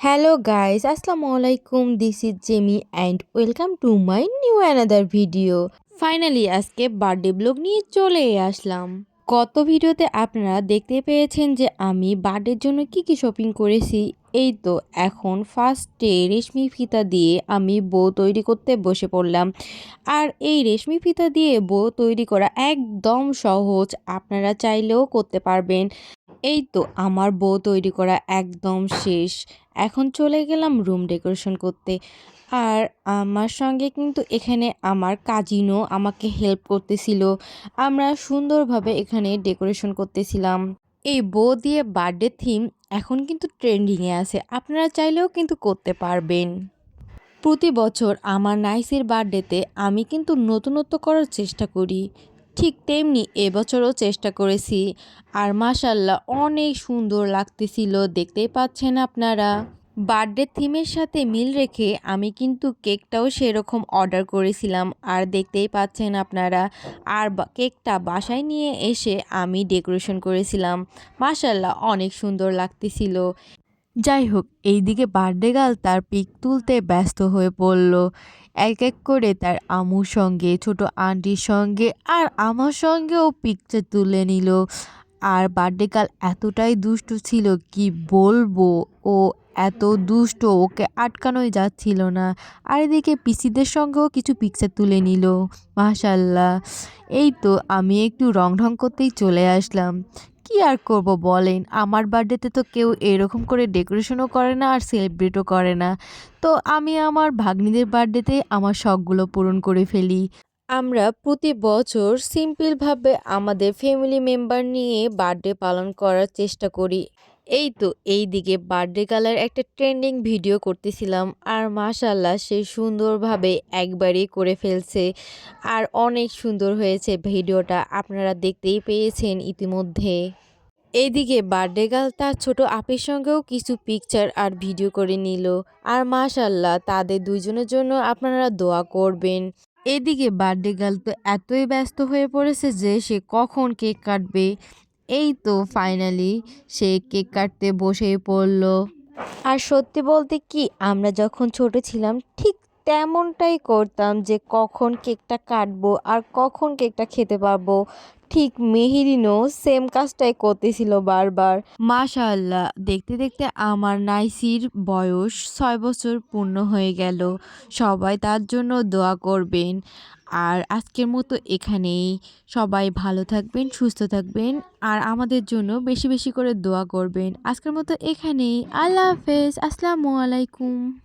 Hello guys আসসালামু আলাইকুম this is Jemi and welcome to my new another video finally আজকে birthday vlog নিয়ে চলে আসলাম। গত ভিডিওতে আপনারা দেখতে পেয়েছেন যে আমি বার্থডের জন্য কি কি শপিং করেছি। এই তো, এখন ফার্স্টে রেশমি ফিতা দিয়ে আমি বউ তৈরি করতে বসে পড়লাম। আর এই রেশমি ফিতা দিয়ে বউ তৈরি করা একদম সহজ। আপনারা চাইলেও করতে পারবেন। এই তো আমার বউ তৈরি করা একদম শেষ। এখন চলে গেলাম রুম ডেকোরেশন করতে। আর আমার সঙ্গে কিন্তু এখানে আমার কাজিনও আমাকে হেল্প করতেছিল। আমরা সুন্দরভাবে এখানে ডেকোরেশন করতেছিলাম। এই বউ দিয়ে বার্থডে থিম এখন কিন্তু ট্রেন্ডিংয়ে আছে। আপনারা চাইলেও কিন্তু করতে পারবেন। প্রতি বছর আমার নাইসের বার্থডেতে আমি কিন্তু নতুনত্ব করার চেষ্টা করি। ঠিক তেমনি এবছরও চেষ্টা করেছি। আর মাশাল্লাহ অনেক সুন্দর লাগতেছিল, দেখতেই পাচ্ছেন আপনারা। বার্থডে থিমের সাথে মিল রেখে আমি কিন্তু কেকটাও সেরকম অর্ডার করেছিলাম, আর দেখতেই পাচ্ছেন আপনারা। আর কেকটা বাসায় নিয়ে এসে আমি ডেকোরেশন করেছিলাম। মাশাল্লাহ অনেক সুন্দর লাগতেছিল। যাই হোক এইদিকে বার্থডে গার্ল তার পিক তুলতে ব্যস্ত হয়ে পড়ল। এক এক করে তার আমুর সঙ্গে, ছোট আন্টির সঙ্গে আর আমার সঙ্গেও পিকচার তুলে নিল। আর বার্থডে গার্ল এতটাই দুষ্ট ছিল কি বলব? ও এত দুষ্ট, ওকে আটকানোই যাচ্ছিল না। আর এদিকে পিসিদের সঙ্গেও কিছু পিকচার তুলে নিল। মাশাল্লাহ। এই তো আমি একটু রং ঢং করতেই চলে আসলাম। কি আর করব বলেন। আমার বার্থডেতে তো কেউ এরকম করে ডেকোরেশনও করে না আর সেলিব্রেটও করে না। তো আমি আমার ভাগ্নিদের বার্থডেতে আমার শখগুলো পূরণ করে ফেলি। আমরা প্রতি বছর সিম্পলভাবে আমাদের ফ্যামিলি মেম্বার নিয়ে বার্থডে পালন করার চেষ্টা করি। এই তো এই দিকে বার্থডে কালার একটা ট্রেন্ডিং ভিডিও করতেছিলাম আর মাশাল্লাহ সে সুন্দরভাবে একবারই করে ফেলছে। আর অনেক সুন্দর হয়েছে ভিডিওটা আপনারা দেখতেই পেয়েছেন ইতিমধ্যে। এইদিকে বার্থডে গার্ল তার ছোট আপির সঙ্গেও কিছু পিকচার আর ভিডিও করে নিল। আর মাশাল্লাহ তাদের দুইজনের জন্য আপনারা দোয়া করবেন। এদিকে বার্থডে গার্ল তো এতই ব্যস্ত হয়ে পড়েছে যে সে কখন কেক কাটবে। এই তো ফাইনালি সে কেক কাটতে বসেই পড়ল। আর সত্যি বলতে কি, আমরা যখন ছোট ছিলাম, ঠিক তেমনটাই করতাম যে কখন কেকটা কাটবো আর কখন কেকটা খেতে পারব। ঠিক মেহেরিনও সেম কাজটাই করতেছিল বারবার। মাশাল্লাহ দেখতে দেখতে আমার নাইসির বয়স ছয় বছর পূর্ণ হয়ে গেল। সবাই তার জন্য দোয়া করবেন। আর আজকের মতো এখানেই। সবাই ভালো থাকবেন, সুস্থ থাকবেন, আর আমাদের জন্য বেশি বেশি করে দোয়া করবেন। আজকের মতো এখানেই। আল্লাহ হাফেজ। আসসালামু আলাইকুম।